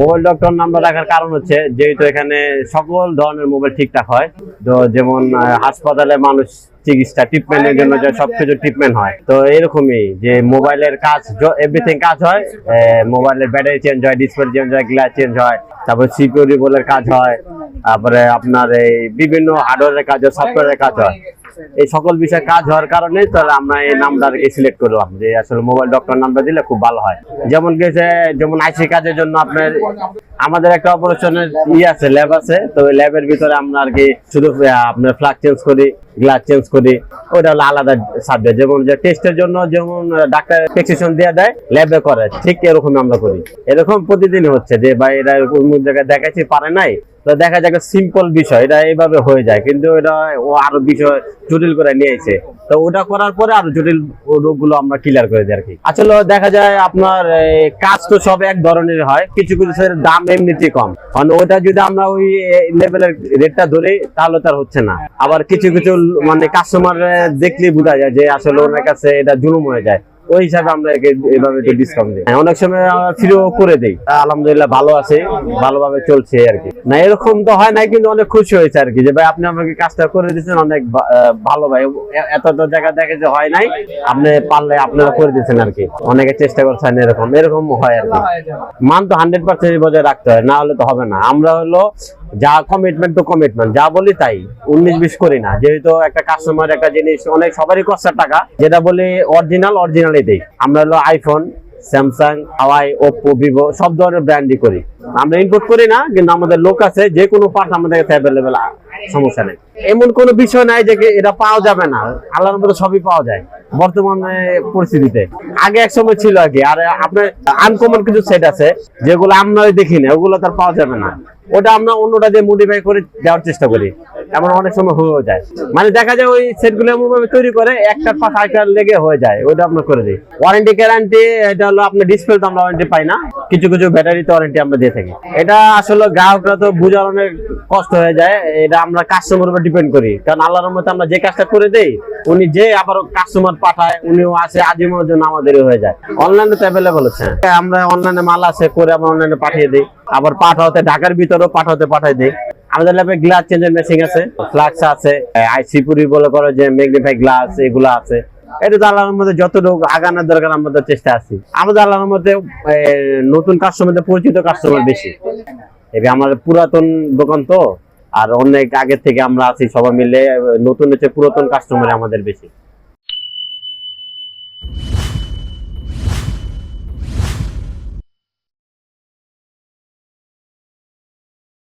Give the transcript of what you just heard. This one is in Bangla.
মোবাইল ডক্টর নাম্বার রাখার কারণ হচ্ছে, যেহেতু এখানে সকল ধরনের মোবাইল ঠিকঠাক হয়, তো যেমন হাসপাতালে মানুষ চিকিৎসা ট্রিটমেন্টের জন্য যে সবকিছু ট্রিটমেন্ট হয়। তো এরকমই যে মোবাইলের কাজ এভরিথিং কাজ হয় মোবাইলের ব্যাটারি চেঞ্জ হয় ডিসপ্লে চেঞ্জ হয় গ্লাস চেঞ্জ হয়, তারপর সিকিউরিটি বলের কাজ হয়, তারপরে আপনার এই বিভিন্ন হার্ডওয়্যারের কাজ হয় সফটওয়্যারের কাজ হয়। এই সকল বিষয়ে কাজ হওয়ার কারণে তাহলে আমরা এই নামটাকে সিলেক্ট করলাম, যে আসলে মোবাইল ডক্টর নামটা দিলে খুব ভালো হয়। যেমন গেছে, যেমন আইসি কাজের জন্য আপনার আমাদের একটা অপারেশনের ই আছে ল্যাব আছে, তো ওই ল্যাবের ভিতরে আমরা আর কি শুধু আপনার ফ্লাগ চেঞ্জ করি গ্লাস চেঞ্জ করি, ওটা হলো আলাদা সাবজেক্ট যেমন যে টেস্টের জন্য যেমন ডাক্তার প্রেসক্রিপশন দিয়ে দেয় ল্যাবে করে, ঠিক এরকম আমরা করি। এরকম প্রতিদিনই হচ্ছে যে ভাই এরা অন্য জায়গায় দেখাচ্ছি পারে নাই দেখা যায় সিম্পল বিষয়, এটা এইভাবে হয়ে যায়, কিন্তু এটা ও আরও বিষয় জটিল করে নিয়েছে। তো ওটা করার পরে আরও জটিল রোগগুলো আমরা ক্লিয়ার করে দিই আর কি। আসলে দেখা যায় আপনার কাজ তো সব এক ধরনের হয়, কিছু কিছু দাম এমনিতেই কম। কারণ ওটা যদি আমরা ওই লেভেলের রেটটা ধরি, তাহলে তার হচ্ছে না। আবার কিছু কিছু মানে কাস্টমার দেখলেই বোঝা যায় যে আসলে ওনার কাছে এটা জুলুম হয়ে যায়। ওই হিসাবে আমরা এভাবে একটু ডিসকাউন্ট দিই। হ্যাঁ, অনেক সময় ফ্রিও করে দেই। আলহামদুলিল্লাহ ভালো আছে ভালোভাবে চলছে আর কি। না এরকম তো হয় নাই কিন্তু অনেক খুশি হয়েছে আর কি যে ভাই আপনি আমাকে কাজটা করে দিয়েছেন অনেক ভালো ভাই। এত জায়গা দেখে যে হয় নাই আপনি পারলে আপনারা করে দিয়েছেন আর কি। অনেকে চেষ্টা করছেন এরকম এরকম হয় আর কি। মান তো হান্ড্রেড পার্সেন্ট বজায় রাখতে হয় না হলে তো হবে না। আমরা হলো যা কমিটমেন্ট তো কমিটমেন্ট যা বলি তাই। উনিশ বিশ করি না। যেহেতু একটা কাস্টমার একটা জিনিস, অনেক সবারই কষ্টের টাকা। যেটা বলি অরিজিনাল অরিজিনালই দিই। আমরা হলো iPhone Samsung Huawei Oppo Vivo সব ধরনের ব্র্যান্ডই করি। আমরা ইনপুট করি না, কিন্তু আমাদের লোক আছে যে কোনো পার্ট আমাদের কাছে অ্যাভেলেবেল সমস্যা নেই। এমন কোনো বিষয় নাই যে এটা পাওয়া যাবে না। আল্লাহর মধ্যে সবই পাওয়া যায় বর্তমানে পরিস্থিতিতে। আগে এক সময় ছিল আর কি আর আপনার আনকমন কিছু সেট আছে যেগুলো আমরা দেখি না ওগুলো তার পাওয়া যাবে না। ওটা আমরা অন্যটা দিয়ে মডিফাই করে দেওয়ার চেষ্টা করি। এমন অনেক সময় হয়েও যায়। মানে দেখা যায় ওই সেটগুলো এমন ভাবে তৈরি করে একটা পাশ আরেকটা লেগে হয়ে যায় ওইটা আমরা করে দিই। ওয়ারেন্টি গ্যারান্টি এটা হলো আপনার ডিসপ্লে তো আমরা ওয়ারেন্টি পাই না। কিছু কিছু ব্যাটারিতে ওয়ারেন্টি আমরা দিয়ে থাকি। এটা আসলে গ্রাহকরা তো বুঝার অনেক কষ্ট হয়ে যায়। এটা আমরা কাস্টমার উপর ডিপেন্ড করি। কারণ আল্লাহর মধ্যে আমরা যে কাজটা করে দেই, উনি যে আবার কাস্টমার পাঠায়, উনিও আসে আজীবনের জন্য আমাদেরই হয়ে যায়। অনলাইনে তো অ্যাভেলেবল আছে। আমরা অনলাইনে মাল আছে, করে আমরা অনলাইনে পাঠিয়ে দিই। আবার পাঠাতে, ঢাকার ভিতরেও পাঠাতে, পাঠাই দিই। আমাদের ল্যাবে গ্লাস চেঞ্জের মেশিন আছে ফ্লাক্স আছে আইসি পুরি বলে করে যে ম্যাগনিফাই গ্লাস এগুলো আছে। এটা তো আল্লাহর মধ্যে যতটুকু আগানোর দরকার আমাদের চেষ্টা আছে। আমাদের আল্লাহর মধ্যে নতুন কাস্টমারদের পরিচিত কাস্টমার বেশি। এবার আমাদের পুরাতন দোকান তো আর অনেক আগে থেকে আমরা আছি সবাই মিলে নতুন হচ্ছে পুরাতন কাস্টমার আমাদের বেশি।